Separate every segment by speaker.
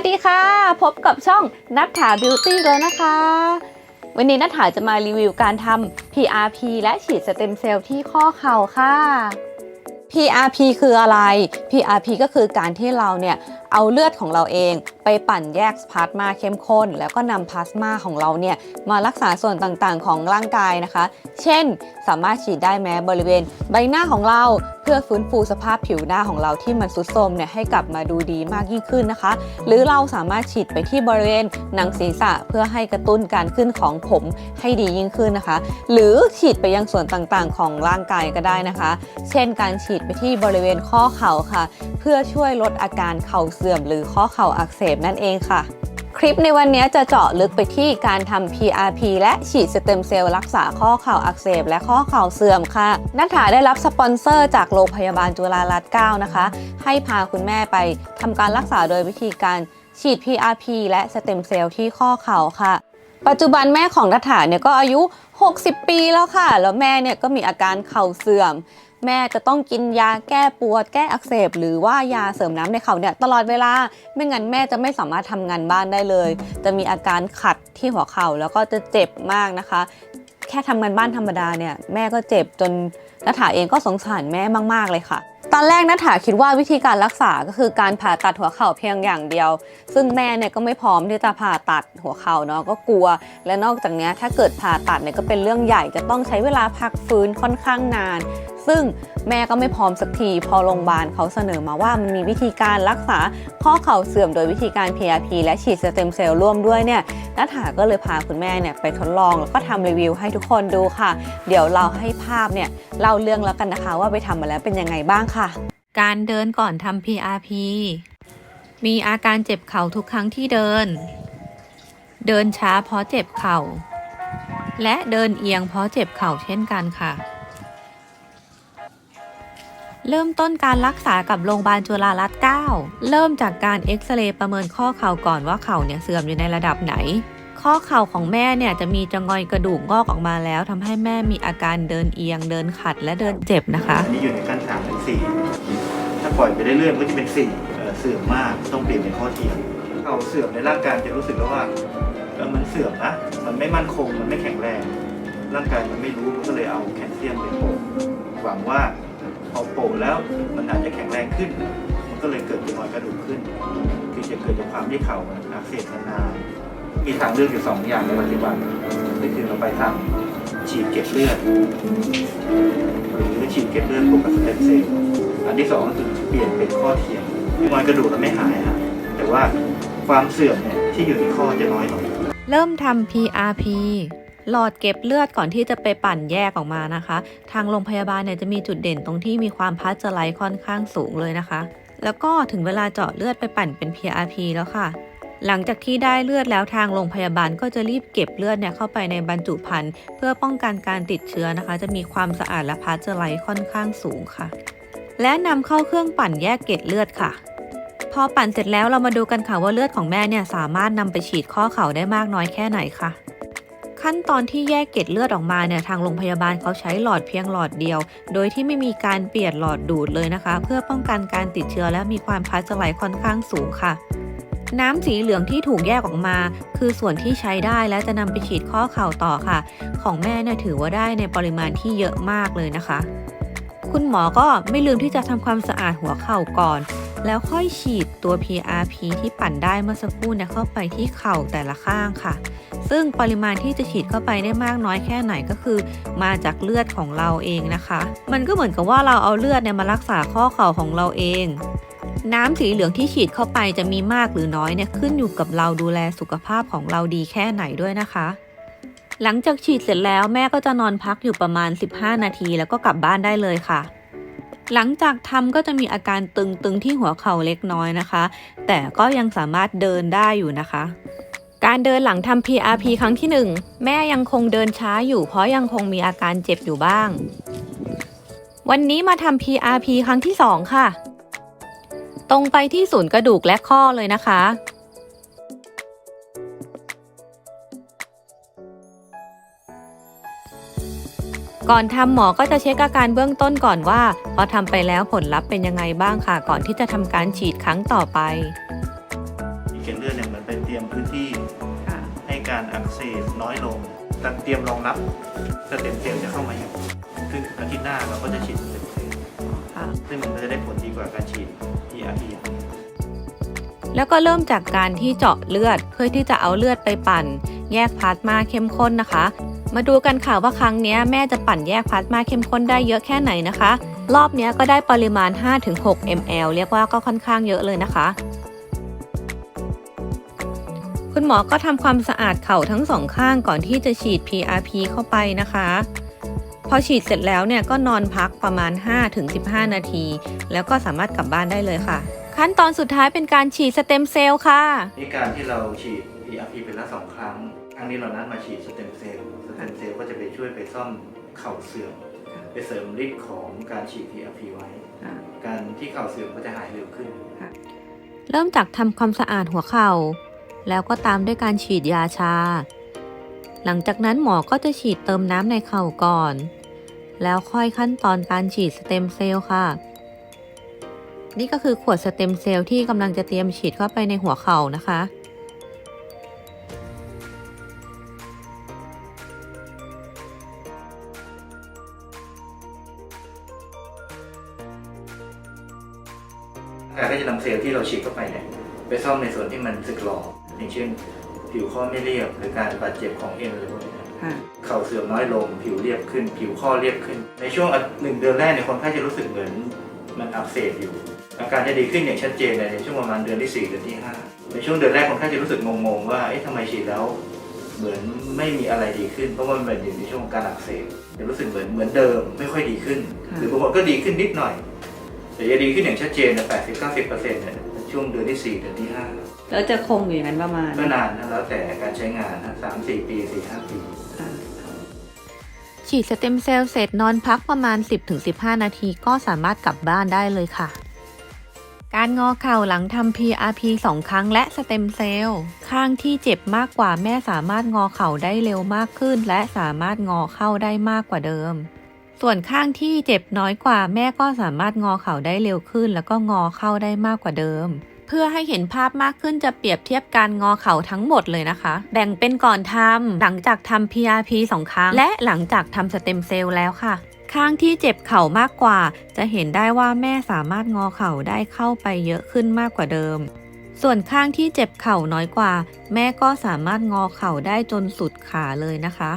Speaker 1: วัสดีค่ะ พบกับช่องนัทถาบิวตี้แล้วนะคะ วันนี้นัทถาจะมารีวิวการทำ PRP และฉีดสเต็มเซลล์ที่ข้อเข่าค่ะ PRP คืออะไร PRP ก็คือการที่เราเนี่ย เอาเลือดของเราเองไปปั่นแยกพลาสมาเข้มข้น แล้วก็นำพลาสมาของเราเนี่ยมารักษาส่วนต่างๆ ของร่างกายนะคะ เช่น สามารถฉีดได้แม้บริเวณ ใบหน้าของเราเพื่อฟื้นฟูสภาพผิวหน้าของเราที่มันสุดโทรมเนี่ยให้กลับมาดูดีมากยิ่งขึ้นนะคะ หรือเราสามารถฉีดไปที่บริเวณหนังศีรษะเพื่อให้กระตุ้นการขึ้นของผมให้ดียิ่งขึ้นนะคะ หรือฉีดไปยังส่วนต่างๆ ของร่างกายก็ได้นะคะ เช่น การฉีดไปที่บริเวณข้อเข่าค่ะ เพื่อช่วยลดอาการเข่าเสื่อมหรือข้อเข่าอักเสบนั่นเองค่ะ คลิปในวันนี้จะเจาะลึกไปที่การทำ PRP และฉีดสเต็มเซลล์รักษาข้อเข่าอักเสบและข้อเข่าเสื่อมค่ะ นัทถาได้รับสปอนเซอร์จากโรงพยาบาลจุฬารัตน์9นะคะ ให้พาคุณแม่ไปทำการรักษาโดยวิธีการฉีด PRP และสเต็มเซลล์ที่ข้อเข่าค่ะ ปัจจุบันแม่ของนัทถาเนี่ยก็อายุ 60 ปีแล้วค่ะ แล้วแม่เนี่ยก็มีอาการเข่าเสื่อม แม่จะต้องกินยาแก้ปวด แก้อักเสบ หรือว่ายาเสริมน้ำในเข่าเนี่ยตลอดเวลา ไม่งั้นแม่จะไม่สามารถทำงานบ้านได้เลย จะมีอาการขัดที่หัวเข่าแล้วก็จะเจ็บมากนะคะ แค่ทำงานบ้านธรรมดาเนี่ยแม่ก็เจ็บจนนัฐาเองก็สงสารแม่มาก ๆ เลยค่ะตอนแรกนัฐาคิดว่าวิธีการรักษาก็คือการผ่าตัดหัวเข่าเพียงอย่างเดียว ซึ่งแม่เนี่ยก็ไม่พร้อมที่จะผ่าตัดหัวเข่าเนาะก็กลัว และนอกจากนี้ถ้าเกิดผ่าตัดเนี่ยก็เป็นเรื่องใหญ่จะต้องใช้เวลาพักฟื้นค่อนข้างนาน ซึ่งแม่ก็ไม่พร้อมสักที พอโรงพยาบาลเขาเสนอมาว่ามันมีวิธีการรักษาข้อเข่าเสื่อมโดยวิธีการ PRP และฉีดสเต็มเซลล์ร่วมด้วยเนี่ยนัฐาก็เลยพาคุณแม่เนี่ยไปทดลองแล้วก็ทำรีวิวให้ทุกคนดูค่ะ เดี๋ยวเราให้ภาพเนี่ยเล่าเรื่องแล้วกันนะคะว่าไปทำมาแล้วเป็นยังไงบ้างค่ะ
Speaker 2: การเดินก่อนทำ PRP มีอาการเจ็บเข่าทุกครั้งที่เดิน เดินช้าเพราะเจ็บเข่า และเดินเอียงเพราะเจ็บเข่าเช่นกันค่ะ เริ่มต้นการรักษากับโรงพยาบาลจุฬารัตน์9เริ่มจากการเอ็กซเรย์ประเมินข้อเข่าก่อนว่าเข่าเนี่ยเสื่อมอยู่ในระดับไหน ข้อเข่าของแม่เนี่ยจะมีจะงอยกระดูกงอกออกมาแล้วทำให้แม่มีอาการเดินเอียง เดินขัดและเดินเจ็บนะคะ
Speaker 3: อันนี้อยู่ในขั้นสามถึงสี่ถ้าปล่อยไปเรื่อยๆก็จะเป็นสี่เสื่อมมากต้องเปลี่ยนเป็นข้อเทียมเข่าเสื่อมในร่างกายจะรู้สึกแล้วว่ามันเสื่อมนะมันไม่มั่นคงมันไม่แข็งแรง ร่างกายมันไม่รู้มันก็เลยเอาแคลเซียมไปโปะหวังว่า พอโปะแล้วมันอาจจะแข็งแรงขึ้น มันก็เลยเกิดเป็นรอยกระดูกขึ้น คือจะเกิดจากความที่เข่าอักเสบนานมีทางเลือกอยู่สองอย่างในปัจจุบันก็คือเราไปทำฉีดเก็บเลือดหรือฉีดเก็บเลือดพวกกับสเต็มเซลล์อันที่สองก็คือเปลี่ยนเป็นข้อเทียมรอยกระดูกเราไม่หายฮะแต่ว่าความเสื่อมเนี่ยที่อยู่ในข้อจะน้อยลง
Speaker 2: เริ่มทำ PRP หลอดเก็บเลือดก่อนที่จะไปปั่นแยกออกมานะคะ ทางโรงพยาบาลเนี่ยจะมีจุดเด่นตรงที่มีความพัชไลท์ค่อนข้างสูงเลยนะคะ แล้วก็ถึงเวลาเจาะเลือดไปปั่นเป็น PRP แล้วค่ะ หลังจากที่ได้เลือดแล้วทางโรงพยาบาลก็จะรีบเก็บเลือดเนี่ยเข้าไปในบรรจุภัณฑ์เพื่อป้องกันการติดเชื้อนะคะ จะมีความสะอาดและพัชไลท์ค่อนข้างสูงค่ะ และนำเข้าเครื่องปั่นแยกเกล็ดเลือดค่ะพอปั่นเสร็จแล้วเรามาดูกันค่ะว่าเลือดของแม่เนี่ยสามารถนำไปฉีดข้อเข่าได้มากน้อยแค่ไหนค่ะ ขั้นตอนที่แยกเกล็ดเลือดออกมาเนี่ยทางโรงพยาบาลเขาใช้หลอดเพียงหลอดเดียว โดยที่ไม่มีการเปลี่ยนหลอดดูดเลยนะคะ เพื่อป้องกันการติดเชื้อและมีความพัชไลค่อนข้างสูงค่ะน้ำสีเหลืองที่ถูกแยกออกมา คือส่วนที่ใช้ได้และจะนำไปฉีดข้อเข่าต่อค่ะ ของแม่เนี่ยถือว่าได้ในปริมาณที่เยอะมากเลยนะคะ คุณหมอก็ไม่ลืมที่จะทำความสะอาดหัวเข่าก่อน แล้วค่อยฉีดตัว PRP ที่ปั่นได้เมื่อสักครู่เนี่ยเข้าไปที่เข่าแต่ละข้างค่ะ ซึ่งปริมาณที่จะฉีดเข้าไปได้มากน้อยแค่ไหนก็คือ มาจากเลือดของเราเองนะคะ มันก็เหมือนกับว่าเราเอาเลือดเนี่ยมารักษาข้อเข่าของเราเองน้ำสีเหลืองที่ฉีดเข้าไปจะมีมากหรือน้อยเนี่ยขึ้นอยู่กับเราดูแลสุขภาพของเราดีแค่ไหนด้วยนะคะ หลังจากฉีดเสร็จแล้วแม่ก็จะนอนพักอยู่ประมาณ 15 นาทีแล้วก็กลับบ้านได้เลยค่ะ หลังจากทำก็จะมีอาการตึงๆที่หัวเข่าเล็กน้อยนะคะ แต่ก็ยังสามารถเดินได้อยู่นะคะ การเดินหลังทำ PRP ครั้งที่ 1 แม่ยังคงเดินช้าอยู่ เพราะยังคงมีอาการเจ็บอยู่บ้าง วันนี้มาทำ PRP ครั้งที่ 2 ค่ะ ตรงไปที่ศูนย์กระดูกและข้อเลยนะคะ ก่อนทำหมอก็จะเช็คอาการเบื้องต้นก่อนว่า พอทำไปแล้วผลลัพธ์เป็นยังไงบ้างค่ะ ก่อนที่จะทำการฉีดครั้งต่อไป
Speaker 3: มีเกล็ดลือดเนี่ยเหมือนเป็นเตรียมพื้นที่
Speaker 2: ค่ะ
Speaker 3: ให้การอักเสบน้อยลงแต่เตรียมรองรับสเต็มเซลล์จะเข้ามาอยู่ซึ่งอาทิตย์หน้าเราก็จะฉีดสเต็มเซลล์
Speaker 2: ค่ะ
Speaker 3: ซึ่งมันก็จะได้ผลดีกว่าการฉีด PRP
Speaker 2: แล้วก็เริ่มจากการที่เจาะเลือดเพื่อที่จะเอาเลือดไปปั่น แยกพลาสมาเข้มข้นนะคะ มาดูกันค่ะว่าครั้งนี้แม่จะปั่นแยกพลาสมาเข้มข้นได้เยอะแค่ไหนนะคะ รอบนี้ก็ได้ปริมาณ 5-6 ml เรียกว่าก็ค่อนข้างเยอะเลยนะคะ คุณหมอก็ทำความสะอาดเข่าทั้งสองข้างก่อนที่จะฉีด PRP เข้าไปนะคะ พอฉีดเสร็จแล้วเนี่ยก็นอนพักประมาณ 5-15 นาที แล้วก็สามารถกลับบ้านได้เลยค่ะ ขั้นตอนสุดท้ายเป็นการฉีดสเต็มเซลล์ค่ะ
Speaker 3: นี่การที่เราฉีด PRP เป็นละสองครั้ง ครั้งนี้เรานัดมาฉีดสเต็มเซลล์ สเต็มเซลล์ก็จะไปช่วยไปซ่อมเข่าเสื่อมไปเสริมฤทธิ์ของการฉีด PRP ไว้ การที่เข่าเสื่อมก็จะหายเร็วขึ้น
Speaker 2: เริ่มจากทำความสะอาดหัวเข่า แล้วก็ตามด้วยการฉีดยาชา หลังจากนั้นหมอก็จะฉีดเติมน้ำในเข่าก่อน แล้วค่อยขั้นตอนการฉีดสเต็มเซลล์ค่ะ นี่ก็คือขวดสเต็มเซลล์ที่กำลังจะเตรียมฉีดเข้าไปในหัวเข่านะคะ
Speaker 3: การก็จะนำเซลล์ที่เราฉีดเข้าไปเนี่ยไปซ่อมในส่วนที่มันสึกหรออย่างเช่น ผิวข้อไม่เรียบหรือการบาดเจ็บของเอ็นอะไรพวกนี้นะเข่าเสื่อมน้อยลง ผิวเรียบขึ้น ผิวข้อเรียบขึ้น ในช่วงหนึ่งเดือนแรกเนี่ยคนไข้จะรู้สึกเหมือนมันอักเสบอยู่ อาการจะดีขึ้นอย่างชัดเจนในช่วงประมาณเดือนที่ 4 เดือนที่ 5 ในช่วงเดือนแรกคนไข้จะรู้สึกงงๆว่าเอ๊ะทำไมฉีดแล้วเหมือนไม่มีอะไรดีขึ้นเพราะว่ามันเป็นอยู่ในช่วงของการอักเสบจะรู้สึกเหมือนเหมือนเดิมไม่ค่อยดีขึ้น
Speaker 2: ค่ะ
Speaker 3: หรือบางคนก็ดีขึ้นนิดหน่อย แต่จะดีขึ้นอย่างชัดเจนนะ80 90เปอร์เซ็นต์เนี่ยช่วงเดือนที่4เดือนที่
Speaker 2: แล้วจะคงอยู่อย่างนั้นประมาณ
Speaker 3: 5ก็นานนะแล้วแต่การใช้งานนะสามสี่ปีสี่ห้าปี
Speaker 2: ฉีดสเต็มเซลล์เสร็จนอนพักประมาณ 10-15 นาทีก็สามารถกลับบ้านได้เลยค่ะ การงอเข่าหลังทำ PRP 2 ครั้งและสเต็มเซลล์ข้างที่เจ็บมากกว่าแม่สามารถงอเข่าได้เร็วมากขึ้น และสามารถงอเข้าได้มากกว่าเดิม ส่วนข้างที่เจ็บน้อยกว่าแม่ก็สามารถงอเข่าได้เร็วขึ้น แล้วก็งอเข้าได้มากกว่าเดิม เพื่อให้เห็นภาพมากขึ้นจะเปรียบเทียบการงอเข่าทั้งหมดเลยนะคะ แบ่งเป็นก่อนทำหลังจากทำ PRP 2 ครั้ง และหลังจากทำสเต็มเซลล์แล้วค่ะ ข้างที่เจ็บเข่ามากกว่า จะเห็นได้ว่าแม่สามารถงอเข่าได้เข้าไปเยอะขึ้นมากกว่าเดิม ส่วนข้างที่เจ็บเข่าน้อยกว่า แม่ก็สามารถงอเข่าได้จนสุดขาเลยนะคะ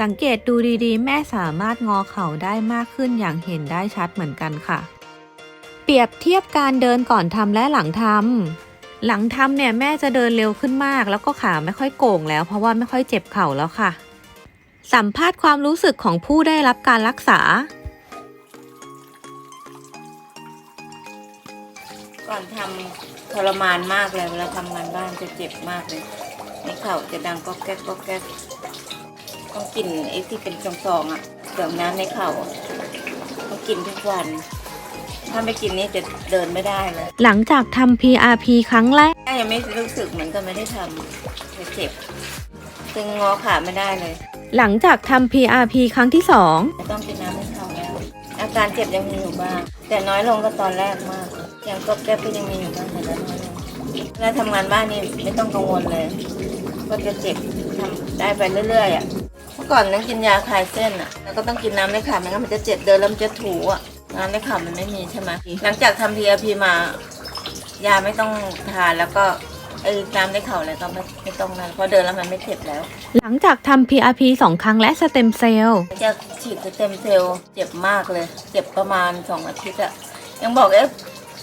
Speaker 2: สังเกตดูดีๆ แม่สามารถงอเข่าได้มากขึ้นอย่างเห็นได้ชัดเหมือนกันค่ะ เปรียบเทียบการเดินก่อนทำและหลังทำหลังทำเนี่ยแม่จะเดินเร็วขึ้นมาก แล้วก็ขาไม่ค่อยโก่งแล้ว เพราะว่าไม่ค่อยเจ็บเข่าแล้วค่ะ สัมภาษณ์ความรู้สึกของผู้ได้รับการรักษา
Speaker 4: ก่อนทำทรมานมากเลยเวลาทำงานบ้านจะเจ็บมากเลยในเข่าจะดังก๊อกแก๊กก๊อกแก๊ก ต้องกินไอ้ที่เป็นซองๆอะเติมน้ำในเข่าอะต้องกินทุกวัน ถ้าไม่กินนี่จะเดินไม่ได้เลย
Speaker 2: หลังจากทำ PRP ครั้งแรก
Speaker 4: ถ้ายังไม่รู้สึกเหมือนกับไม่ได้ทำจะเจ็บจึงงอขาไม่ได้เลย
Speaker 2: หลังจากทำ PRP ครั้งที่
Speaker 4: จะต้องกินน้ำในเข่าแล้วอาการเจ็บยังมีอยู่บ้าง แต่น้อยลงก็ตอนแรกมากอย่างก๊อบแก๊กก็ยังมีอยู่บ้างแต่ก็น้อยลงเวลาทำงานบ้านนี่ไม่ต้องกังวลเลย ก็จะเจ็บทำได้ไปเรื่อยๆอะ เมื่อก่อนต้องกินยาคลายเส้นอะ แล้วก็ต้องกินน้ำในขาไม่งั้นมันจะเจ็บเดินแล้วมันจะถูอะ น้ำในขามันไม่มีใช่ไหมหลังจากทำพีอาพีมา ยาไม่ต้องทานแล้วก็ไอ้น้ำในเข่าอะไรก็ไม่ไม่ต้องนั่นเพราะเดินแล้วมันไม่เจ็บแล้ว
Speaker 2: 2หลังจากทำ PRP 2ครั้งและสเต็มเซลล์
Speaker 4: จะฉีดสเต็มเซลล์เจ็บมากเลย เจ็บประมาณสองอาทิตย์อะยังบอกเอ๊ะ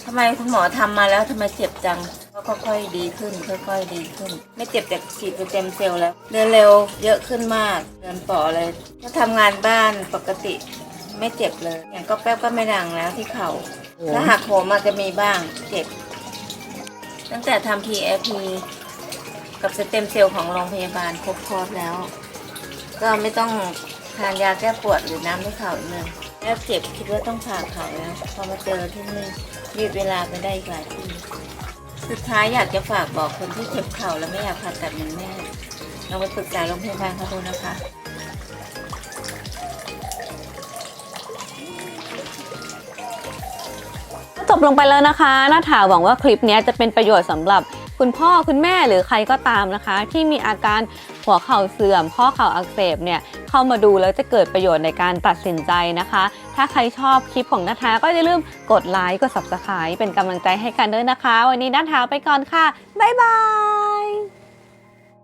Speaker 4: ทำไมคุณหมอทำมาแล้วทำไมเจ็บจัง ก็ค่อยๆดีขึ้น ค่อยๆดีขึ้น ไม่เจ็บจากฉีดสเต็มเซลล์แล้ว เดินเร็วเยอะขึ้นมาก เดินป่อเลยถ้าทำงานบ้านปกติไม่เจ็บเลย อย่างก็แป๊บก็ไม่ดังแล้วที่เข่าถ้าหักโหมอาจจะมีบ้างเจ็บ ตั้งแต่ทำ PFP กับสเต็มเซลล์ของโรงพยาบาลครบคอร์สแล้ว ก็ไม่ต้องทานยาแก้ปวดหรือน้ำที่เข่าอีกเลยแล้วเจ็บคิดว่าต้องผ่าเข่าแล้ว พอมาเจอที่นี่ยืดเวลาไปได้อีกหลายปี สุดท้ายอยากจะฝากบอกคนที่เจ็บเข่าแล้วไม่อยากผ่าตัดเหมือนแม่ลองไปปรึกษาโรงพยาบาลเขาดูนะคะ
Speaker 1: จบลงไปแล้วนะคะน้าถาหวังว่าคลิปนี้จะเป็นประโยชน์สำหรับ
Speaker 2: คุณพ่อคุณแม่หรือใครก็ตามนะคะ ที่มีอาการหัวเข่าเสื่อม ข้อเข่าอักเสบเนี่ยเข้ามาดูแล้วจะเกิดประโยชน์ในการตัดสินใจนะคะ ถ้าใครชอบคลิปของนัทาก็อย่าลืมกดไลค์กด subscribe เป็นกำลังใจให้กันด้วยนะคะ วันนี้นัทาไปก่อนค่ะบ๊ายบาย